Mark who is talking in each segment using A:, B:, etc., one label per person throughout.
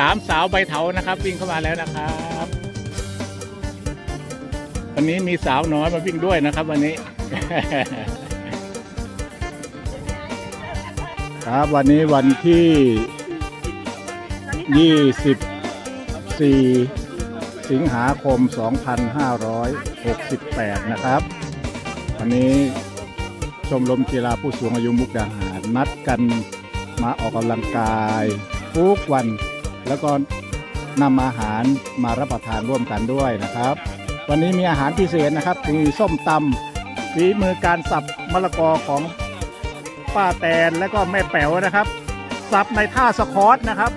A: สามสาวใบเถานะครับ วิ่งเข้ามาแล้วนะครับวันนี้มีสาวน้อยมาวิ่งด้วยนะครับ วันนี้ ครับวันนี้วันที่ 24 สิงหาคม 2568 นะครับ วันนี้ชมรมกีฬาผู้สูงอายุมุกดาหาร นัดกันมาออกกำลังกายทุกวัน แล้วก็นำอาหารมารับประทานร่วมกันด้วยนะครับ วันนี้มีอาหารพิเศษนะครับมีส้มตำฝีมือการสับมะละกอของป้าแตนและก็แม่แป๋วนะครับ สับในท่าสควอตนะครับ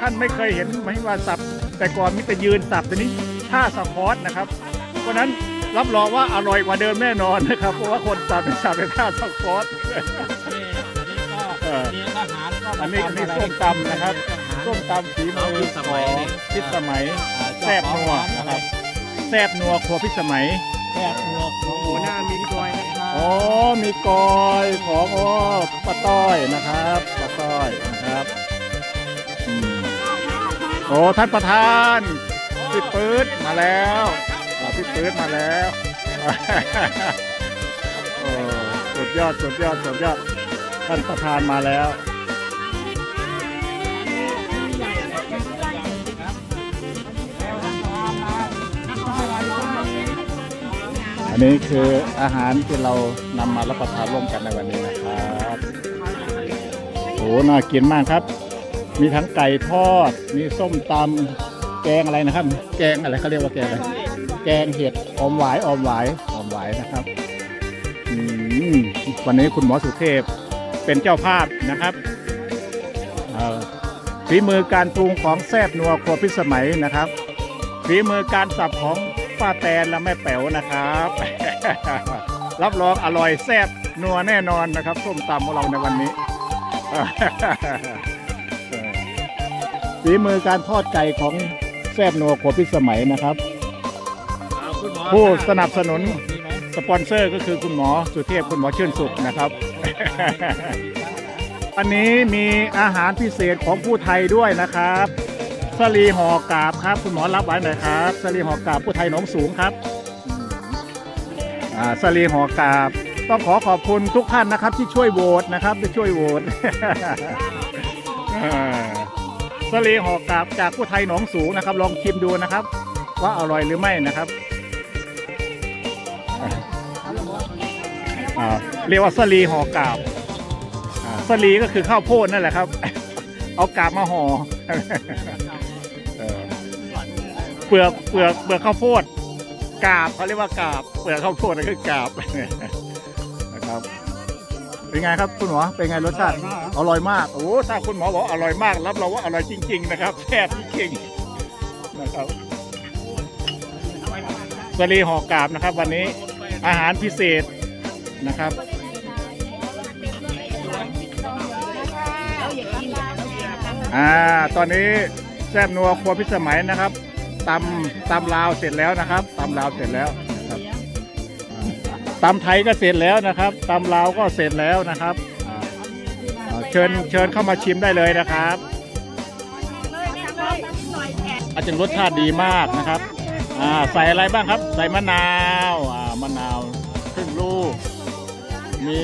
A: ท่านไม่เคยเห็นไหมว่าสับ แต่ก่อนมิแต่ยืนสับแต่นี้ท่าสควอตนะครับ เพราะฉะนั้นรับรองว่าอร่อยกว่าเดิมแน่นอนนะครับ เพราะว่าคนสับเป็นสับในท่าสควอตเออ
B: มีอาหารก็
A: อันนี้อันนี้ส้มตำนะครับ ส้มตำฝีมือของพิสมัยแซบนัวนะครับแซบนัวครัวพิสมัย
B: แซ่บนัวของหัวหน้ามีกอยนะครับ
A: อ๋อมีกอยของโอ้ป้าต้อยนะครับป้าต้อยนะครับอืมโอ้ท่านประธานพี่ปื๊ดมาแล้วอ่าพี่ปื๊ดมาแล้วโอ้สุดยอดสุดยอดสุดยอดท่านประธานมาแล้ว อันนี้คืออาหารที่เรานำมารับประทานร่วมกันในวันนี้นะครับโอ้น่ากินมากครับ มีทั้งไก่ทอด มีส้มตำแกงอะไรนะครับ แกงอะไรเขาเรียกว่าแกงอะไร แกงเห็ดอมหวายอมหวายอมหวายนะครับอืมวันนี้คุณหมอสุเทพเป็นเจ้าภาพนะครับฝีมือการปรุงของแซบนัวครัวพิสมัยนะครับฝีมือการสับของ ป้าแตนและแม่แป๋วนะครับ รับรองอร่อยแซ่บนัวแน่นอนนะครับส้มตำของเราในวันนี้ฝีมือการทอดไก่ของแซ่บนัวขวพิสมัยนะครับ ผู้สนับสนุนสปอนเซอร์ก็คือคุณหมอสุเทพคุณหมอชื่นสุขนะครับ อันนี้มีอาหารพิเศษของผู้ไทยด้วยนะครับ สลีหอกาบครับ คุณหมอรับไว้หน่อยครับสลีหอกาบผู้ไทยหนองสูงครับอ่าสลีหอกาบ ต้องขอขอบคุณทุกท่านนะครับ ที่ช่วยโหวตนะครับที่ช่วยโหวตสลีหอกาบจากผู้ไทยหนองสูงนะครับ ลองชิมดูนะครับ ว่าอร่อยหรือไม่นะครับเรียกว่าสลีห่อกาบสลีก็คือข้าวโพดนั่นแหละครับ เอากาบมาห่อเออ เปลือกเปลือกเปลือกข้าวโพดกาบเขาเรียกว่ากาบ เปลือกข้าวโพดนั่นคือกาบนะครับ เป็นไงครับคุณหมอเป็นไงรสชาติอร่อยมากโอ้ถ้าคุณหมอบอกอร่อยมากรับรองว่าอร่อยจริง ๆ นะครับแซ่บจริงๆนะครับสลีห่อกาบนะครับ วันนี้อาหารพิเศษนะครับอ่าตอนนี้แซ่บนัวครัวพิสมัยนะครับ ตำตำลาวเสร็จแล้วนะครับตำลาวเสร็จแล้วนะครับอ่าตำไทยก็เสร็จแล้วนะครับตำลาวก็เสร็จแล้วนะครับอ่าอ่าเชิญเชิญเข้ามาชิมได้เลยนะครับอาจารย์รสชาติดีมากนะครับอ่าใส่อะไรบ้างครับ ใส่มะนาวอ่ามะนาวครึ่งลูก มี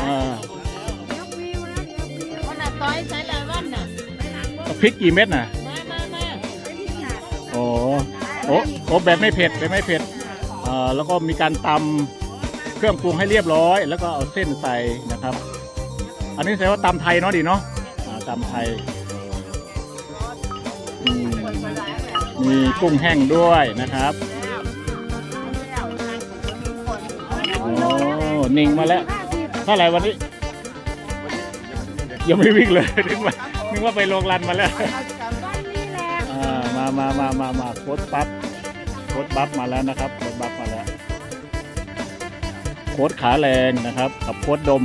A: อ่า
C: วันน่ะต้อยใช้หลายวันน่ะ
A: พริกกี่เม็ดน่ะ
C: มามามา
A: โอ้โอ้โอ้แบบไม่เผ็ดแบบไม่เผ็ดเอ่อแล้วก็มีการตำเครื่องปรุงให้เรียบร้อย แล้วก็เอาเส้นใส่นะครับ อันนี้แสดงว่าตำไทยเนาะดีเนาะอ่าตำไทยอืมมีกุ้งแห้งด้วยนะครับโอ้นิ่งมาแล้วเท่าไหร่วันนี้ ยังไม่วิ่งเลยนึกว่านึกว่าไปโรงรันมาแล้ว มามามามามาโค้ดปั๊บโค้ดบัฟมาแล้วนะครับโค้ดบัฟมาแล้ว โค้ดขาแรงนะครับ กับโค้ดดม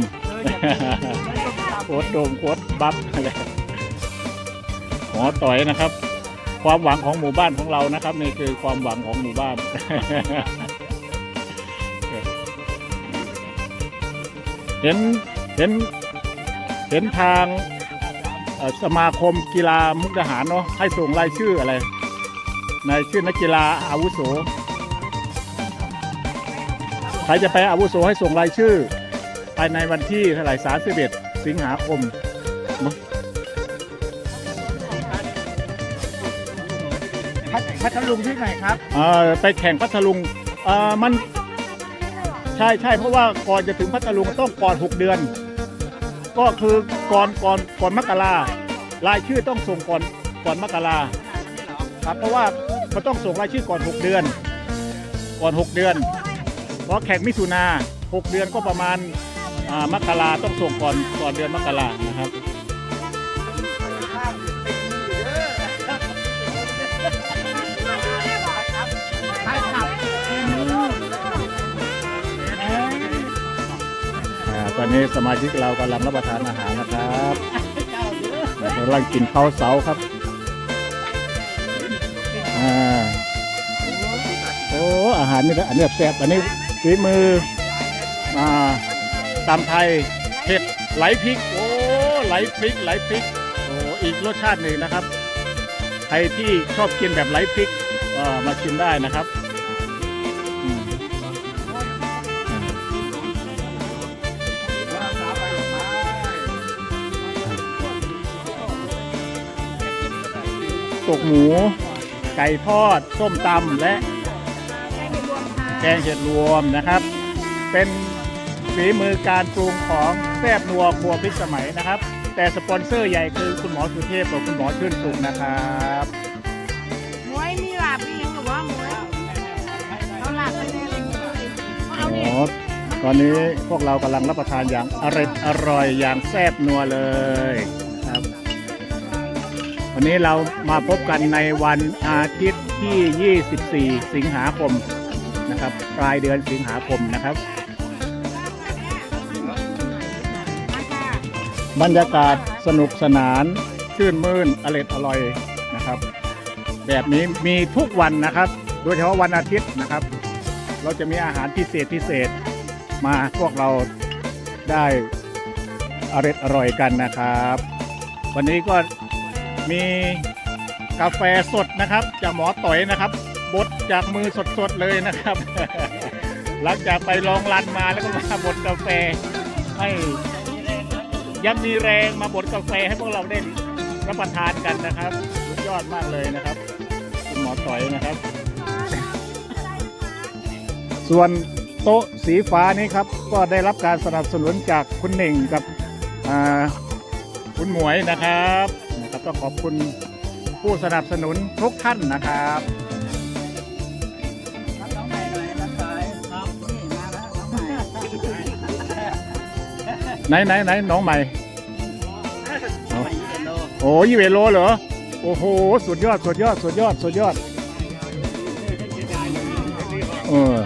A: โค้ดดมโค้ดบัฟอะไรหอต่อยนะครับ ความหวังของหมู่บ้านของเรานะครับนี่คือความหวังของหมู่บ้านเห็นเห็นเห็นทาง สมาคมกีฬามุกดาหารเนาะให้ส่งรายชื่ออะไรในชื่อนักกีฬาอาวุโสใครจะไปอาวุโสให้ส่งรายชื่อ ภายในวันที่เท่าไหร่สามสิบเอ็ดสิงหาคม
B: พัทพัทลุงที่ไหนครับ
A: เอ่อไปแข่งพัทลุงเอ่อมันใช่ใช่เพราะว่าก่อนจะถึงพัทลุงต้องก่อน6เดือน ก็คือ ก่อนก่อนก่อนมกรารายชื่อต้องส่งก่อนก่อนมกราครับเพราะว่ามันต้องส่งรายชื่อก่อน 6 เดือน ก่อน 6 เดือนเพราะแข่งมิถุนา6เดือนก็ประมาณอ่ามกราต้องส่งก่อนก่อนเดือนมกรานะครับ นี้สมาชิกเรากำลังรับประทานอาหารนะครับกำลังกินข้าวเสาครับอ่าโอ้อาหารนี่นะอันนี้แซ่บอันนี้ฝีมืออ่าตำไทยเผ็ดไหลพริก โอ้ไหลพริกไหลพริกโอ้อีกรสชาติหนึ่งนะครับ ใครที่ชอบกินแบบไหลพริกมาชิมได้นะครับ ตกหมู ไก่ทอด ส้มตำและแกงเห็ดรวมนะครับ เป็นฝีมือการปรุงของแซบนัวครัวพิสมัยนะครับ แต่สปอนเซอร์ใหญ่คือคุณหมอสุเทพกับคุณหมอชื่นสุขนะครับ
C: มวยมีหลาบมีหยังหรือว่ามวยเอาหลาบไปเลยเอา
A: โอ้
C: เนี่ย
A: ตอนนี้พวกเรากำลังรับประทานอย่างอร่อยอร่อยอย่างแซ่บนัวเลยครับ วันนี้เรามาพบกันในวันอาทิตย์ที่ 24 สิงหาคมนะครับ ปลายเดือนสิงหาคมนะครับ บรรยากาศสนุกสนานชื่นมื่นอร่อยอร่อยนะครับ แบบนี้มีทุกวันนะครับ โดยเฉพาะวันอาทิตย์นะครับ เราจะมีอาหารพิเศษพิเศษมาพวกเราได้อร่อยอร่อยกันนะครับ วันนี้ก็ มีกาแฟสดนะครับ จากหมอต่อยนะครับ บดจากมือสดๆเลยนะครับ หลังจากไปลองรันมาแล้วก็มาบดกาแฟ ให้ยังมีแรงมาบดกาแฟให้พวกเราได้รับประทานกันนะครับสุดยอดมากเลยนะครับคุณหมอต่อยนะครับ ส่วนโต๊ะสีฟ้านี้ครับ ก็ได้รับการสนับสนุนจากคุณหนึ่งกับคุณหมวยนะครับ นะครับต้องขอบคุณผู้สนับสนุนทุกท่านนะครับไหนไหนไหนน้องใหม่ โอ้ยี่เวโลเหรอ โอ้โห สุดยอด สุดยอด สุดยอด สุดยอด เออ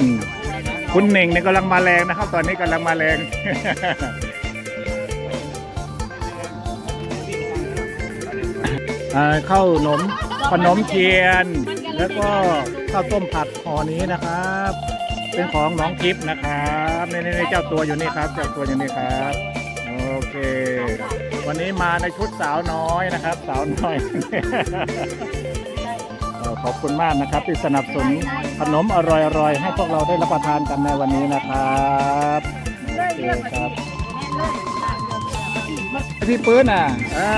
A: อืมคุณเน่งเนี่ยกำลังมาแรงนะครับ ตอนนี้กำลังมาแรง ข้าวหนมขนมเทียน แล้วก็ข้าวต้มผัดห่อนี้นะครับ เป็นของน้องทิพย์นะครับนี่นี่เจ้าตัวอยู่นี่ครับเจ้าตัวอยู่นี่ครับโอเค วันนี้มาในชุดสาวน้อยนะครับ สาวน้อยเอ่อขอบคุณมากนะครับ ที่สนับสนุนขนมอร่อยๆ ให้พวกเราได้รับประทานกันในวันนี้นะครับโอเคครับพี่ปื้นอะอ่า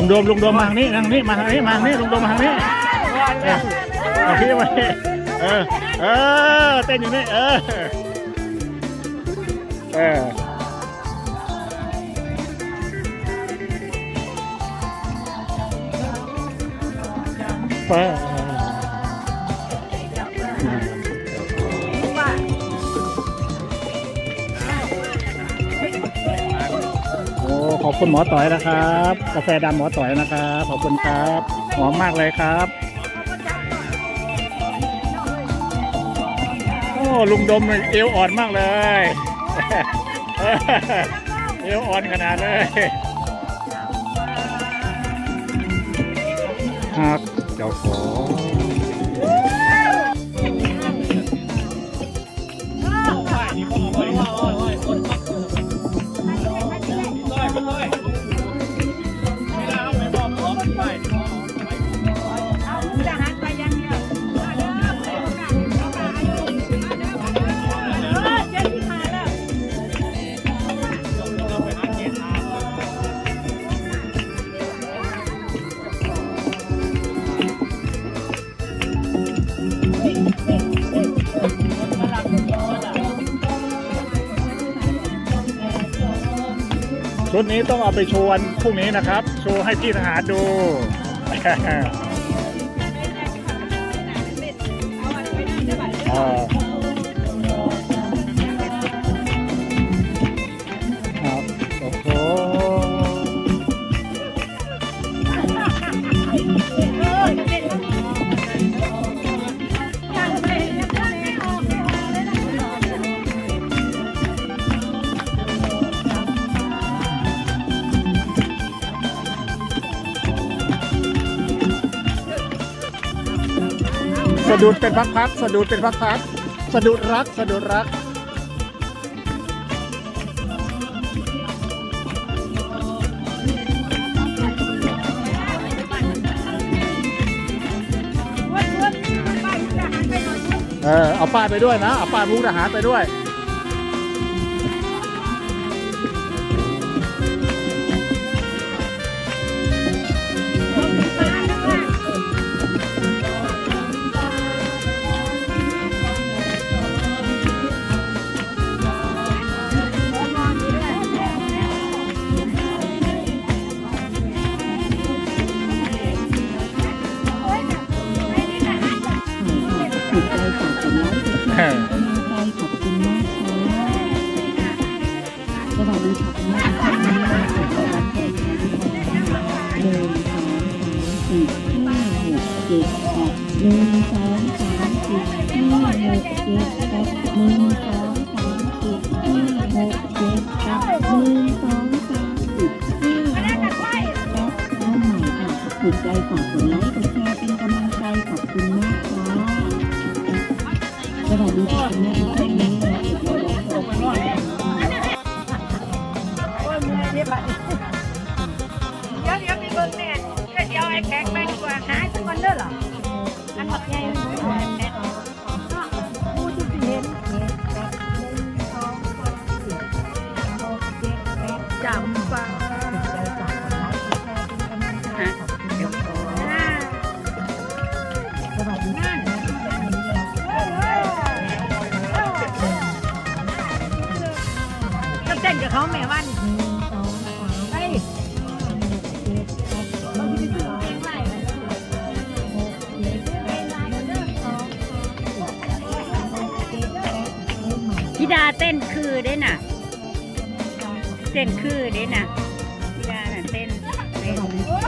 A: ลุงโดมลุงโดมมาทางนี้ทางนี้มาทางนี้มาทางนี้ลุงโดมมาทางนี้เออเอาพี่มานี่เออเออเต้นอยู่นี่เออเออไป ขอบคุณหมอต่อยนะครับ กาแฟดำหมอต่อยนะครับ ขอบคุณครับหอมมากเลยครับ โอ้ลุงดมเอวอ่อนมากเลย เอวอ่อนขนาดเลยหากเจ้าของ ชุดนี้ต้องเอาไปโชว์วันพรุ่งนี้นะครับ โชว์ให้พี่ทหารดูอ่า สะดุดเป็นพักๆสะดุดเป็นพักๆสะดุดรักสะดุดรักเออเอาป้ายไปด้วยนะ เอาป้ายมุกทหารไปด้วย
D: สวัสดีค่ะคุณแม่ทุกท่านวันนี้เราสุดยอดเลยค่ะหนึ่งสองสามสี่ห้าหกเจ็ดแปดหนึ่งสองสามสี่ห้าหกเจ็ดแปดหนึ่งสองสามสี่ห้าหกเจ็ดแปดหนึ่งสองสามสี่ห้าหกเจ็ดแปดแล้วใหม่ค่ะถูกใจฝากกดไลค์กด อ้ย
C: มือเรียบร้อยเดี๋ยวเดี๋ยวไปเบิ่งแม่เดี๋ยวไอ้แขกไปดีกว่าหาสักคนเด้อเหรออันบักใหญ่แม่ผู้ที่เห็นจำฟังฮะเดี๋ยวขอนั่นก็เต้นกับเขาแม่วัน
E: เต้นคือได้น่ะ เต้นคือได้น่ะธิดาน่ะเต้นเต้น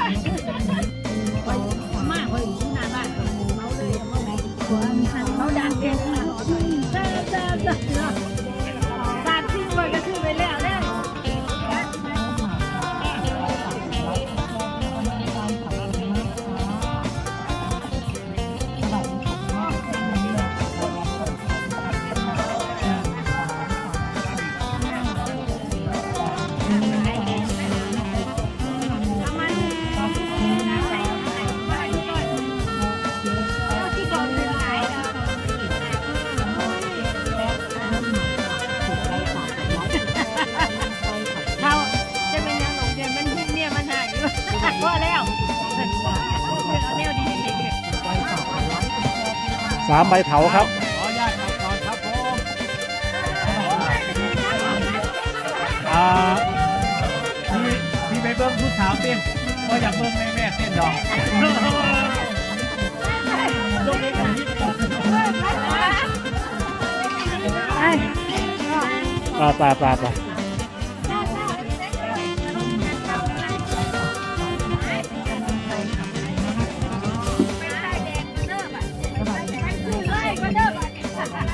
C: สาม
A: ใบเถาครับ
B: ขออนุญาตครับก่อนครับผมอ่าพี่พี่ไปเบิ้งผู้สาวเต้นก็อยากเบิ้งแม่แม่เต้นดอกลงเองกับพี่
A: ปลาปลาปลาปลา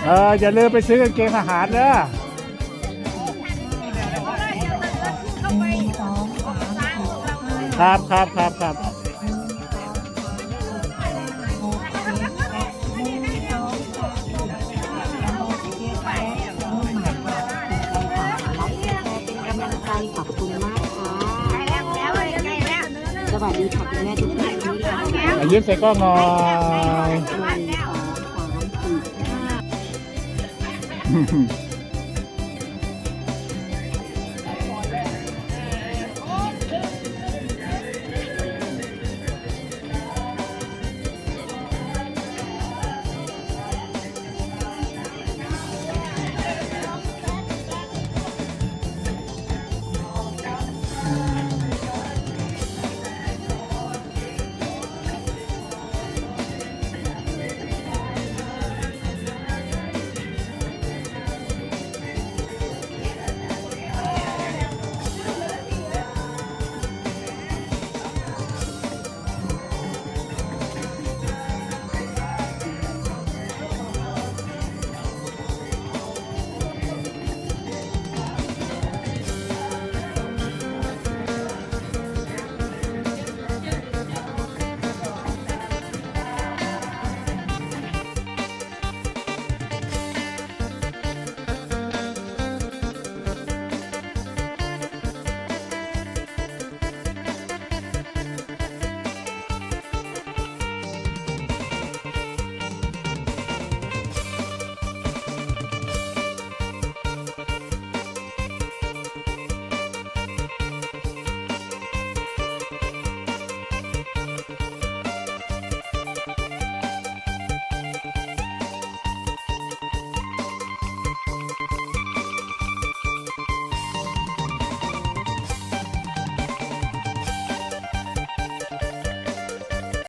A: เอออย่าลืมไปซื้อกางเกงทหารนะครับครับครับครับ
E: ขอบคุณมากค่ะสวัสดีค่ะคุณแม่ทุกท่าน
A: ยิ้มใส่กล้องหน่อย
E: Mm-hmm.